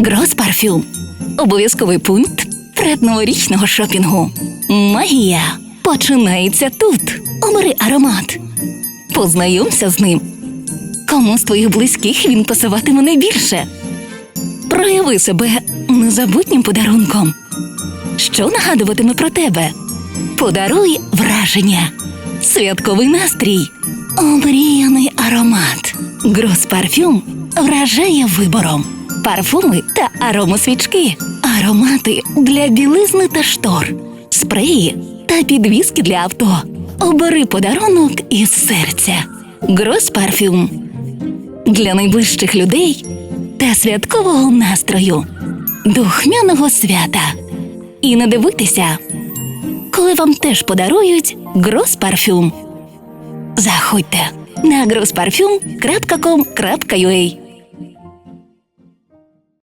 Грос Парфюм. Обов'язковий пункт предноворічного шопінгу. Магія починається тут. Обери аромат. Познайомся з ним. Кому з твоїх близьких він пасуватиме найбільше? Прояви себе незабутнім подарунком. Що нагадуватиме про тебе? Подаруй враження, святковий настрій, омріяний аромат. Грос парфюм вражає вибором. Парфуми та аромосвічки, аромати для білизни та штор, спреї та підвіски для авто. Обери подарунок із серця. Грос парфюм для найближчих людей та святкового настрою, духмяного свята. І не дивитися, коли вам теж подарують Грос Парфюм. Заходьте на grosparfum.com.ua